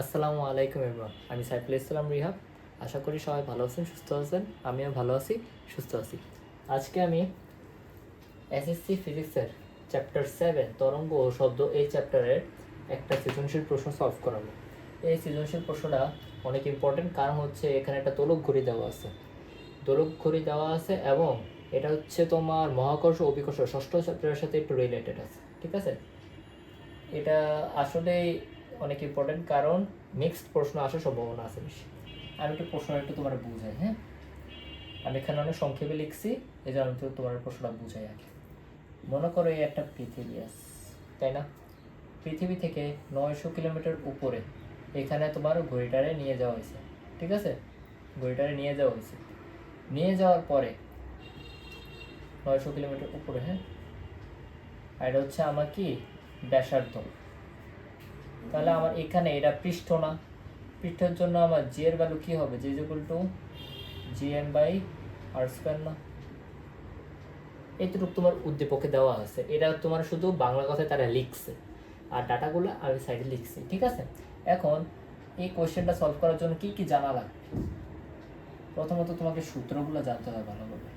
আসসালামু আলাইকুম এবার আমি সাইফুল ইসলাম রিহাব আশা করি সবাই ভালো আছেন, সুস্থ আছেন। আমিও ভালো আছি, সুস্থ আছি। আজকে আমি এসএসসি ফিজিক্সের চ্যাপ্টার সেভেন তরঙ্গ ও শব্দ এই চ্যাপ্টারের একটা সৃজনশীল প্রশ্ন সলভ করাবো। এই সৃজনশীল প্রশ্নটা অনেক ইম্পর্টেন্ট কারণ হচ্ছে এখানে একটা দোলক ঘড়ি দেওয়া আছে। দোলক ঘড়ি দেওয়া আছে এবং এটা হচ্ছে তোমার মহাকর্ষ অভিকর্ষ, ষষ্ঠ চ্যাপ্টারের সাথে একটু রিলেটেড আছে। ঠিক আছে? এটা আসলেই অনেক ইম্পর্টেন্ট কারণ মিক্সড প্রশ্ন আসার সম্ভাবনা আছে বেশি। আমি একটু প্রশ্ন একটু তোমার বুঝাই হ্যাঁ? আমি এখানে অনেক সংক্ষেপে লিখছি এই জন্য আমি তো তোমার প্রশ্নটা বুঝাই আগে মনে করো এই একটা পৃথিবী আছে তাই না? পৃথিবী থেকে নয়শো কিলোমিটার উপরে এখানে তোমার ঘড়িটারে নিয়ে যাওয়া হয়েছে ঠিক আছে? ঘড়িটারে নিয়ে যাওয়া হয়েছে। নিয়ে যাওয়ার পরে নয়শো কিলোমিটার উপরে হ্যাঁ? আর এটা হচ্ছে আমার কি? ব্যাসার্ধ। তাহলে আমার এখানে এটা পৃষ্ঠ না। পৃষ্ঠের জন্য আমার জি এর ভ্যালু কি হবে? G equal to G M by R square না? এইটুকু তোমার উদ্দীপকে দেওয়া আছে। এটা তোমার শুধু বাংলা কথায় তারা লিখছে। আর ডাটাগুলো আমি সাইডে লিখছি, ঠিক আছে? এখন এই কোয়েশ্চেনটা সলভ করার জন্য কি কি জানা লাগবে? প্রথমত তোমাকে সূত্রগুলো জানতে হবে ভালোভাবে।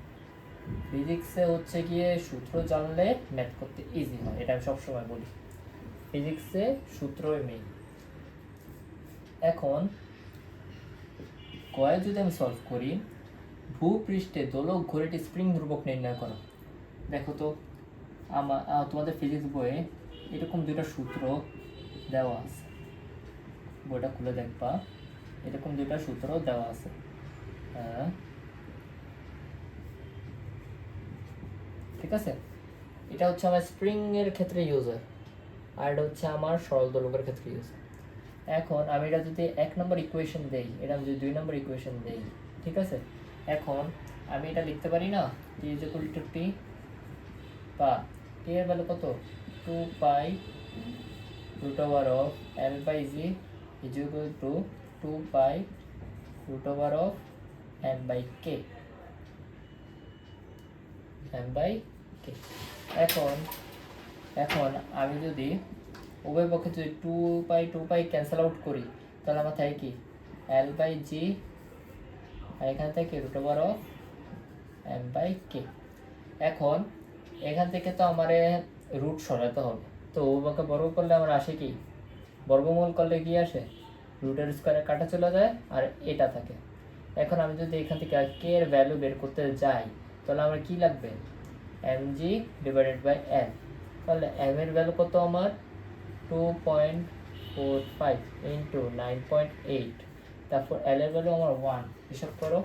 ফিজিক্সে হচ্ছে গিয়ে সূত্র জানলে ম্যাথ করতে ইজি হয়। এটা আমি সবসময় বলি। ফিজিক্সে সূত্রই মেইন এখন, কয়ে যদি আমি সলভ করি, ভূপৃষ্ঠে দোলক ঘড়িটি স্প্রিং ধ্রুবক নির্ণয় করো। দেখো তো আমার তোমাদের ফিজিক্স বইয়ে এরকম দুইটা সূত্র দেওয়া আছে। বইটা খুলে দেখবা, এরকম দুইটা সূত্র দেওয়া আছে। ঠিক আছে? এটা হচ্ছে আমার স্প্রিং এর ক্ষেত্রে ইউজ হয় আর এটা হচ্ছে আমার সরল দোলকের ক্ষেত্রে ইউজ এখন আমি এটা যদি এক নম্বর ইকুয়েশন দেই, এটা আমি যদি দুই নম্বর ইকুয়েশন দেই, ঠিক আছে? এখন আমি এটা লিখতে পারি না? T is equal to T বা টি এর ভ্যালু কত? Two pi root over of L by G is equal to two pi root over of M by K M by K এখন এখন আমি যদি উভয় পক্ষে যদি two pi two pi cancel out করি, তাহলে আমার থাকে কি? এল বাই জি আর এখানে থেকে root over of M by K এখন এখান থেকে তো আমার রুট সরাতে হবে। তো উভয়কে বর্গ করলে আমার আসে কি? বর্গমূল করলে কি আসে? রুটের স্কোয়ারে কাটা চলে যায়, আর এটা থাকে। এখন আমি যদি এখান থেকে কে এর ভ্যালু বের করতে যাই, তাহলে আমার কি লাগবে? M G divided by L তাহলে এম এর ভ্যালু কত আমার? Two point four five into nine point eight তারপর এল এর ভ্যালু আমার ওয়ান হিসাব করো।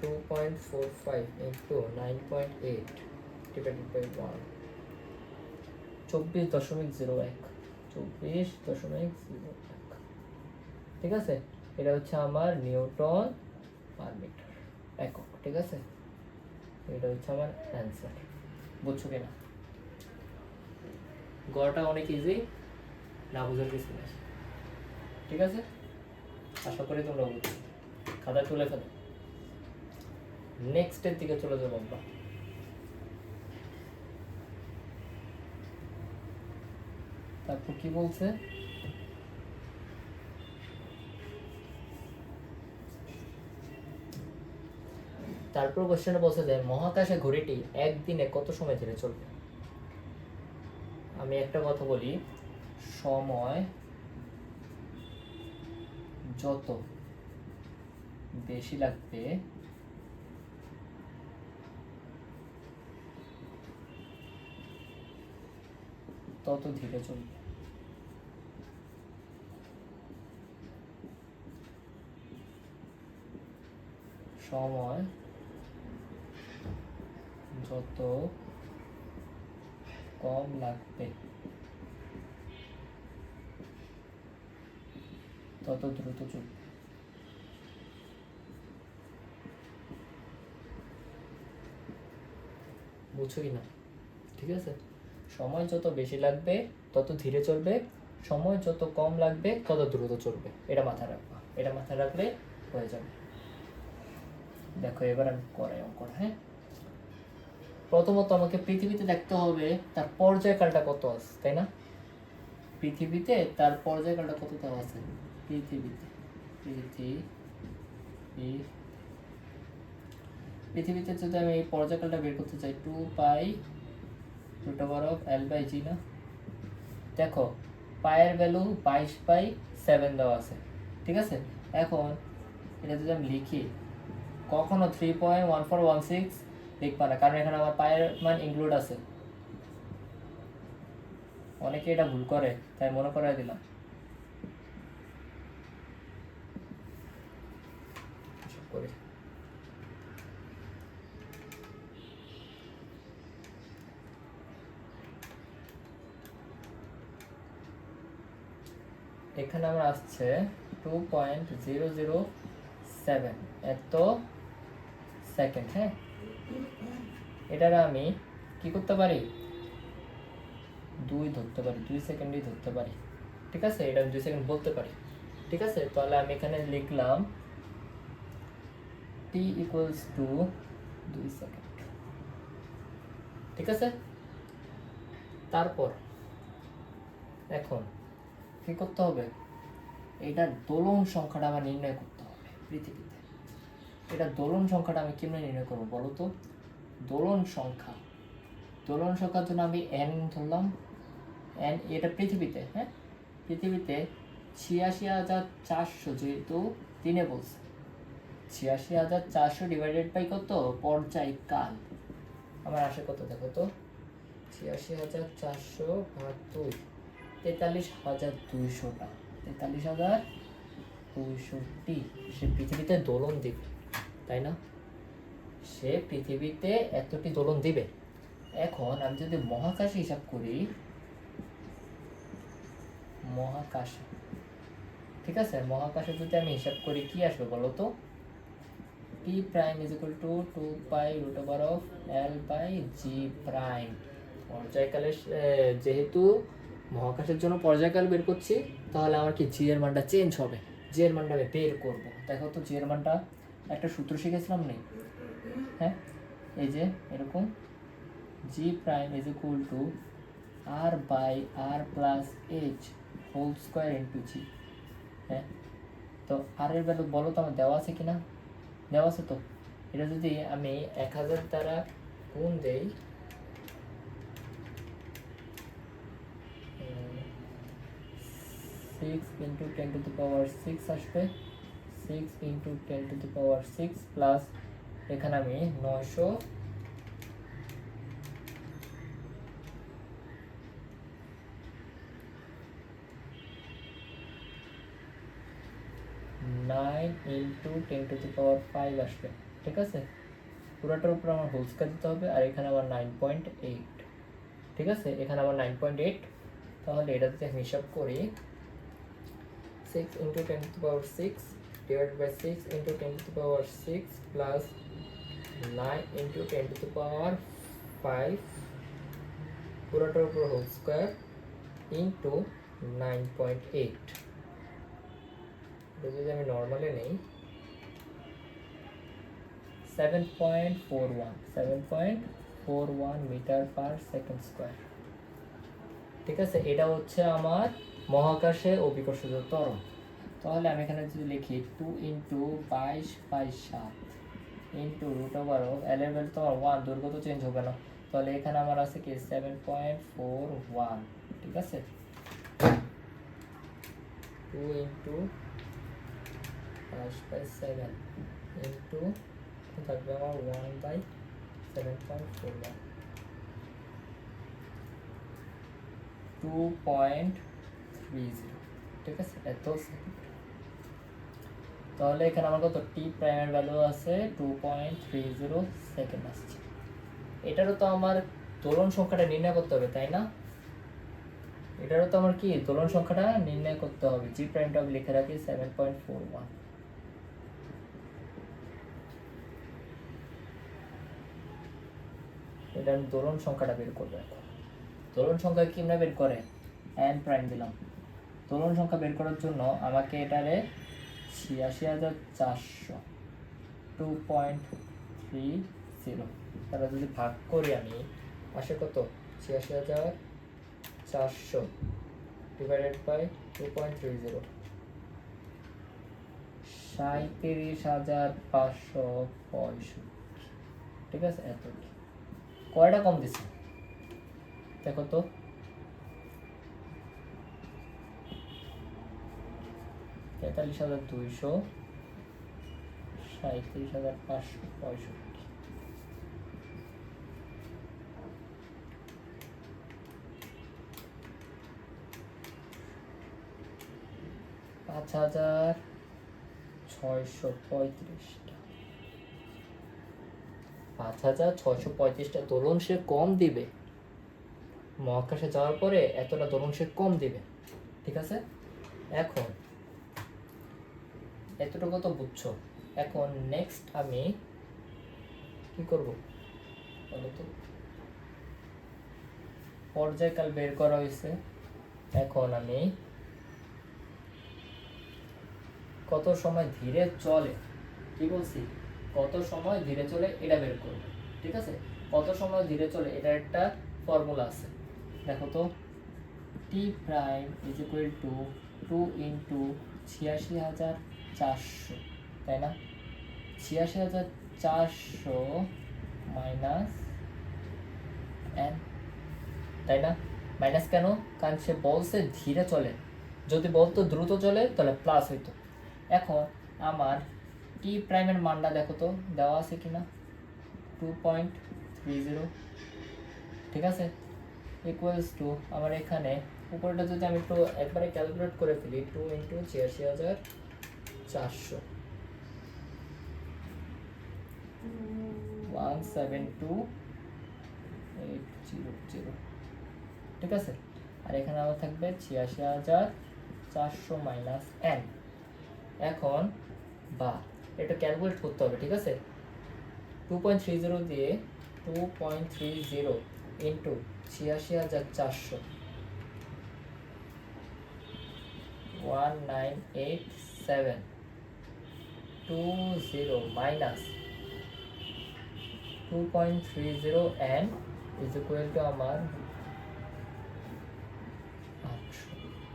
Two point four five into nine point eight divided by one চব্বিশ দশমিক জিরো এক। চব্বিশ দশমিক জিরো এক। ঠিক আছে? এটা হচ্ছে আমার নিউটন পার মিটার। একক, ঠিক আছে? এটা হচ্ছে আমার অ্যান্সার বুঝছ কিনা গড়টা অনেক ইজি না বুঝার কিছু নেই ঠিক আছে? আশা করি তোমরা বুঝছ। খাতা তুলে ফেলো। নেক্সটের দিকে চলে যাব আমরা। তারপর কি বলছে? তারপর কোশ্চেনটা বলছে যে, মহাকাশে ঘড়িটি একদিনে কত সময় ধরে চলবে? আমি একটা কথা বলি, সময় যত বেশি লাগবে, তত ধীরে চলবে। সময় যত কম লাগবে তত দ্রুত চলবে। কি না ঠিক আছে? সময় যত বেশি লাগবে তত ধীরে চলবে। সময় যত কম লাগবে তত দ্রুত চলবে। এটা মাথায় রাখবা। এটা মাথায় রাখলে হয়ে যাবে। দেখো এবার আমি করাই অঙ্কটা হ্যাঁ? প্রথমত আমাকে পৃথিবীতে দেখতে হবে তার পর্যায়কালটা কত আছে, তাই না? পৃথিবীতে তার পর্যায়কালটা কত দেওয়া আছে? পৃথিবীতে পৃথিবী পৃথিবীতে যদি আমি এই পর্যায়কালটা বের করতে চাই two pi root over of L by G না? দেখো, পায়ের ভ্যালু বাইশ বাই সেভেন দেওয়া আছে, ঠিক আছে? এখন এটা যদি আমি লিখি, কখনো three point one four one six লিখবা না কারণ এখানে আমার পায়ের মান ইনক্লুড আছে। অনেকে এটা ভুল করে, তাই মনে করাই দিলাম। এখানে আমার আসছে two point zero zero seven এত সেকেন্ড হ্যাঁ? এটার আমি কি করতে পারি? দুই ধরতে পারি, দুই সেকেন্ডই ধরতে পারি। ঠিক আছে? এটা আমি দুই সেকেন্ড বলতে পারি। ঠিক আছে? তাহলে আমি এখানে লিখলাম টি ইকুয়ালস টু দুই সেকেন্ড। ঠিক আছে? তারপর এখন কি করতে হবে? এটার দোলন সংখ্যাটা আমার নির্ণয় করতে হবে পৃথিবীতে। এটা দোলন সংখ্যাটা আমি কেমনে নির্ণয় করব বলো তো? দোলন সংখ্যা। দোলন সংখ্যার জন্য আমি এন ধরলাম। এন এটা পৃথিবীতে হ্যাঁ? পৃথিবীতে ছিয়াশি হাজার চারশো যেহেতু তিনে বলছে। ছিয়াশি হাজার চারশো ডিভাইডেড বাই কত? পর্যায়কাল। আমার আসে কত দেখো তো? ছিয়াশি হাজার চারশো ভাগ দুই, তেতাল্লিশ হাজার দুইশোটা। তেতাল্লিশ হাজার দুইশোটি। সে পৃথিবীতে দোলন দিবে, তাই না? সে পৃথিবীতে এতটি দোলন দিবে। এখন আমি যদি মহাকাশে হিসাব করি, মহাকাশে, ঠিক আছে? মহাকাশে যদি আমি হিসাব করি, কি আসবে বলো তো? T prime is equal to two pi root over of L by G prime পর্যায়কালে যেহেতু মহাকাশের জন্য পর্যায়কাল বের করছি, তাহলে আমার কি জি এর মানটা চেঞ্জ হবে? জি এর মানটা আমি বের করব। দেখো তো জি এর মানটা, একটা সূত্র শিখেছিলাম নেই হ্যাঁ? এই যে এরকম G prime is equal to R by R plus H whole square into G হ্যাঁ? তো আর এর ভ্যালু বলো তো, আমার দেওয়া আছে কি না দেওয়া আছে তো? এটা যদি আমি এক হাজার দ্বারা গুণ দেই six into ten to the power six আসবে। Six into ten to the power six plus এখানে আমি নয়শো nine into ten to the power five আসবে, ঠিক আছে? পুরোটার উপর আমার হোল স্কোয়ার দিতে হবে, আর এখানে আবার নাইন পয়েন্ট এইট, ঠিক আছে? এখানে আবার নাইন পয়েন্ট এইট, তাহলে এটা যদি আমি হিসাব করি six into ten to power six divide by six into ten to power six plus nine into ten to power five পুরোটার উপর whole square into nine point eight যদি আমি নর্মালে নেই seven point four one seven point four one metre per second square ঠিক আছে, এটা হচ্ছে আমার মহাকাশে অভিকর্ষজ ত্বরণ তাহলে আমি এখানে যদি লিখি টু ইন্টু বাইশ বাই সাত into root over of L তো ওয়ান দৈর্ঘ্য তো চেঞ্জ হবে না। তাহলে এখানে আমার আছে কি? সেভেন পয়েন্ট ফোর ওয়ান ঠিক আছে? টু ইন্টু বাইশ বাই সেভেন ইন্টু থাকবে আমার? One by seven point four one two point three zero ঠিক আছে? এত তাহলে এখানে আমার কত? টি প্রাইমের ভ্যালু আছে two point three zero second আসছে। এটারও তো আমার দোলন সংখ্যাটা নির্ণয় করতে হবে, তাই না? এটারও তো আমার কি? দোলন সংখ্যাটা নির্ণয় করতে হবে। জি প্রাইমটা আমি লিখে রাখি সেভেন পয়েন্ট ফোর ওয়ান এটা আমি দোলন সংখ্যাটা বের করব এখন। দোলন সংখ্যা কীভাবে বের করে? এন প্রাইম দিলাম। দোলন সংখ্যা বের করার জন্য আমাকে এটারে ছিয়াশি হাজার চারশো। টু পয়েন্ট থ্রি জিরো তাহলে যদি ভাগ করি আমি আসে কত? ছিয়াশি হাজার চারশো divided by two point three zero সাঁত্রিশ হাজার পাঁচশো পঁয়ষট্টি। ঠিক আছে? এত। কয়টা কম দিছে? দেখো তো। তেতাল্লিশ হাজার দুইশো সাঁত্রিশ হাজার পাঁচশো পঁয়ষট্টি। পাঁচ হাজার ছয়শো পঁয়ত্রিশটা। পাঁচ হাজার ছয়শো পঁয়ত্রিশটা দোলন সে কম দিবে। মহাকাশে যাওয়ার পরে এতটা দোলন সে কম দিবে। ঠিক আছে? এখন এতটুকু তো বুঝছ? এখন নেক্সট আমি কি করব? বলো তো। পর্যায়কাল বের করা হয়েছে। এখন আমি কত সময় ধীরে চলে? কি বলছি? কত সময় ধীরে চলে এটা বের করব, ঠিক আছে? কত সময় ধীরে চলে এটা একটা ফর্মুলা আছে। দেখো তো T prime is equal to two into ছিয়াশি হাজার চারশো, তাই না? ছিয়াশি হাজার চারশো মাইনাস এন তাই না? মাইনাস কেন? কারণ সে বলছে ধীরে চলে। যদি বলতো দ্রুত চলে, তাহলে প্লাস হইতো। এখন আমার টি প্রাইমের মানটা দেখো তো, দেওয়া আছে কিনা? টু পয়েন্ট থ্রি জিরো ঠিক আছে? ইকুয়ালস টু আমার এখানে, উপরটা যদি আমি একটু একবারে ক্যালকুলেট করে ফেলি টু ইন্টু ছিয়াশি হাজার চারশো। One seven two eight zero zero ঠিক আছে? আর এখানে আমার থাকবে ছিয়াশি হাজার চারশো মাইনাস এন এখন বা, এটা ক্যালকুলেট করতে হবে, ঠিক আছে? টু পয়েন্ট থ্রি জিরো দিয়ে two point three zero into ছিয়াশি হাজার চারশো। One nine eight seven two zero minus two point three zero N is equal to আমার আটশো।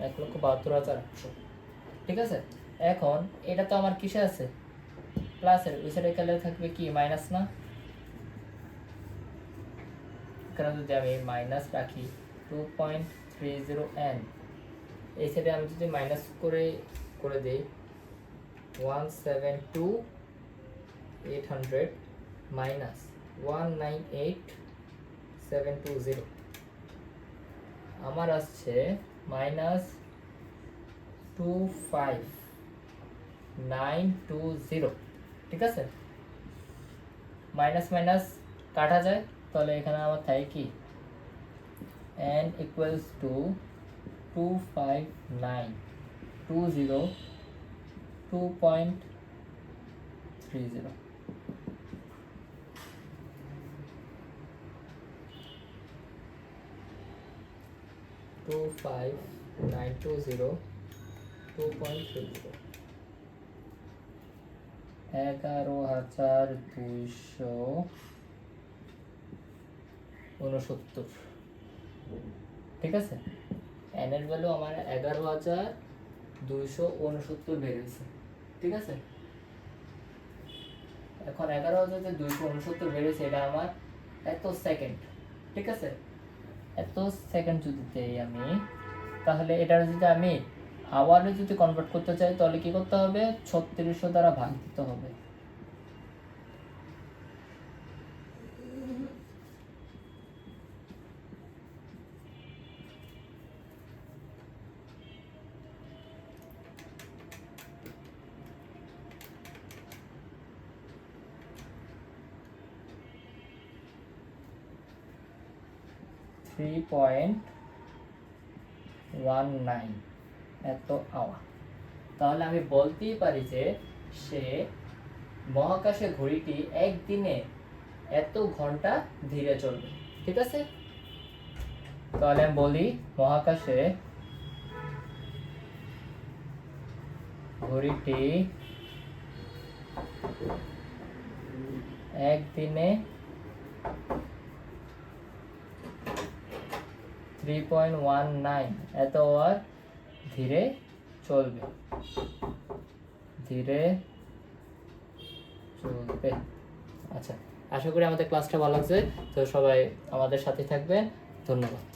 এক লক্ষ বাহাত্তর হাজার আটশো। ঠিক আছে? এখন এটা তো আমার কিসে আছে? প্লাসের ওই সাইডে গেলে থাকবে কি? মাইনাস না? এখানে যদি আমি মাইনাস রাখি two point three zero N এই সাইডে আমি যদি মাইনাস করে করে দিই one seven two eight hundred minus one nine eight seven two zero আমার আসছে minus two five nine two zero ঠিক আছে? মাইনাস মাইনাস কাটা যায়, তাহলে এখানে আমার থাকে কি? Two two five nine two point three zero two five nine two zero two point এগারো হাজার দুইশো উনসত্তর। ঠিক আছে? এনের ভ্যালু আমার এগারো হাজার দুইশো উনসত্তর বেরিয়েছে ঠিক আছে? এখন এগারো হাজার যে দুইশো উনসত্তর বেড়েছে, এটা আমার এত সেকেন্ড ঠিক আছে? এত সেকেন্ড যদি দেই আমি, তাহলে এটার যদি আমি আওয়ারে যদি কনভার্ট করতে চাই, তাহলে কি করতে হবে? ছত্রিশশো দ্বারা ভাগ দিতে হবে থ্রি পয়েন্ট ওয়ান নাইন এত আওয়ার তাহলে আমি বলতেই পারি যে সে মহাকাশে ঘড়িটি একদিনে এত ঘণ্টা ধীরে চলবে, ঠিক আছে? তাহলে আমি বলি মহাকাশে ঘড়িটি একদিনে থ্রি পয়েন্ট ওয়ান নাইন এত ওয়ার ধীরে চলবে। ধীরে চলবে। আচ্ছা আশা করি আমাদের ক্লাসটা ভালো লাগছে। তো সবাই আমাদের সাথে থাকবেন। ধন্যবাদ।